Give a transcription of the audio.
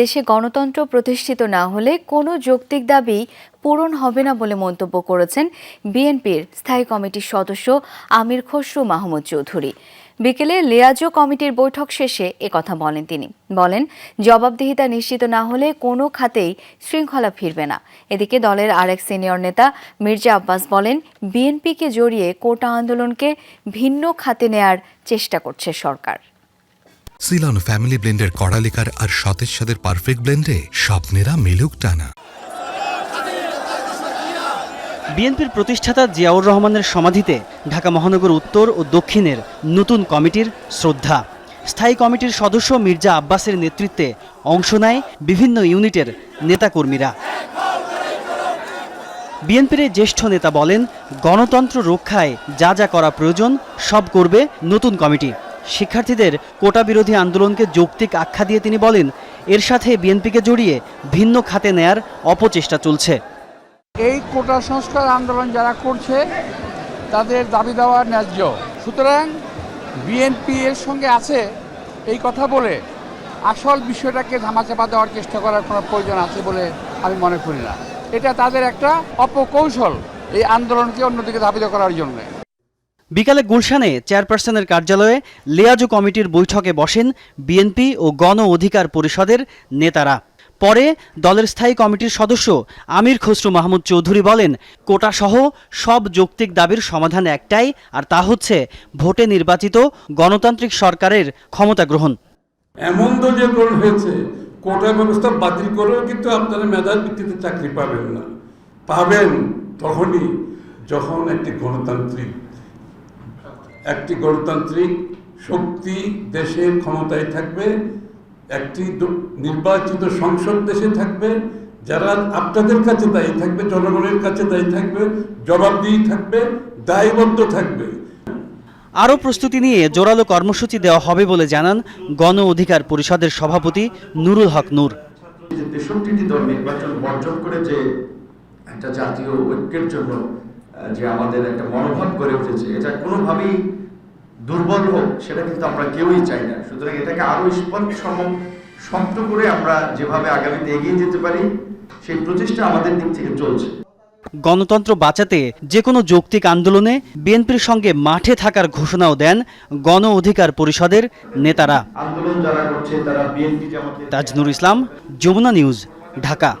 দেশে গণতন্ত্র প্রতিষ্ঠিত না হলে কোনো যৌক্তিক দাবি পূরণ হবে না বলে মন্তব্য করেছেন বিএনপির স্থায়ী কমিটির সদস্য আমির খসরু মাহমুদ চৌধুরী। বিকেলে লিয়াজো কমিটির বৈঠক শেষে একথা বলেন তিনি। বলেন, জবাবদিহিতা নিশ্চিত না হলে কোনো খাতেই শৃঙ্খলা ফিরবে না। এদিকে দলের আরেক সিনিয়র নেতা মির্জা আব্বাস বলেন, বিএনপিকে জড়িয়ে কোটা আন্দোলনকে ভিন্ন খাতে নেয়ার চেষ্টা করছে সরকার। সিলন ফ্যামিলি ব্লেন্ডের কড়ালিকার আর সতেজ সাদের পারফেক্ট ব্লেন্ডে স্বপ্নেরা মেলুক টানা। বিএনপির প্রতিষ্ঠাতা জিয়াউর রহমানের সমাধিতে ঢাকা মহানগর উত্তর ও দক্ষিণের নতুন কমিটির শ্রদ্ধা। স্থায়ী কমিটির সদস্য মির্জা আব্বাসের নেতৃত্বে অংশ নেয় বিভিন্ন ইউনিটের নেতাকর্মীরা। বিএনপির জ্যেষ্ঠ নেতা বলেন, গণতন্ত্র রক্ষায় যা যা করা প্রয়োজন, সব করবে নতুন কমিটি। শিক্ষার্থীদের কোটা বিরোধী আন্দোলনকে যৌক্তিক আখ্যা দিয়ে তিনি বলেন, এর সাথে বিএনপিকে জড়িয়ে ভিন্ন খাতে নেয়ার অপচেষ্টা চলছে। এই কোটা সংস্কার আন্দোলন যারা করছে, তাদের দাবি দেওয়া ন্যায্য। সুতরাং বিএনপি এর সঙ্গে আছে এই কথা বলে আসল বিষয়টাকে ধামাচাপা দেওয়ার চেষ্টা করার কোনো প্রয়োজন আছে বলে আমি মনে করি না। এটা তাদের একটা অপকৌশল এই আন্দোলনকে অন্যদিকে ধাবিত করার জন্য। বিকালে গুলশানে চেয়ারপারসনের কার্যালয়ে লিয়াজো কমিটির বৈঠকে বসেন বিএনপি ও গণ অধিকার পরিষদের নেতারা। পরে দলের স্থায়ী কমিটির সদস্য আমির খসরু মাহমুদ চৌধুরী বলেন, কোটাসহ সব যৌক্তিক দাবির সমাধান একটাই, আর তা হচ্ছে ভোটে নির্বাচিত গণতান্ত্রিক সরকারের ক্ষমতা গ্রহণ। এমন দলীয় গ্রহণ হয়েছে, কোটা ব্যবস্থা বাতিল করেও কিন্তু আপনারা মেধার ভিত্তিতে চাকরি পাবেন না। পাবেন তখনই যখন একটি গণতান্ত্রিক একটি গণতান্ত্রিক শক্তি দেশের ক্ষমতায় থাকবে একটি নির্বাচিত সংসদ দেশে থাকবে যারা আপনাদের কাছে দায়ী থাকবে জনগণের কাছে দায়ী থাকবে জবাবদিহি থাকবে দায়বদ্ধ থাকবে। আরও প্রস্তুতি নিয়ে জোরালো কর্মসূচি দেওয়া হবে বলে জানান গণ অধিকার পরিষদের সভাপতি নুরুল হক নূর। যে তেষট্টিটি দল নির্বাচন বর্জন করে যে একটা জাতীয় ঐক্যের জন্য যে আমাদের একটা মনোভাব গড়ে উঠেছে এটা কোনোভাবেই দুর্বল হোক সেটা কিন্তু আমরা কেউই চাই না। সুতরাং এটাকে আরও স্পষ্ট সম- শক্ত করে আমরা যেভাবে আগামীতে এগিয়ে যেতে পারি সেই প্রচেষ্টা আমাদের দিক থেকে চলছে। গণতন্ত্র বাঁচাতে যে কোনো যৌক্তিক আন্দোলনে বিএনপির সঙ্গে মাঠে থাকার ঘোষণাও দেন গণ অধিকার পরিষদের নেতারা। আন্দোলন যারা করছে তারা বিএনপি তাজনুর ইসলাম যমুনা নিউজ ঢাকা।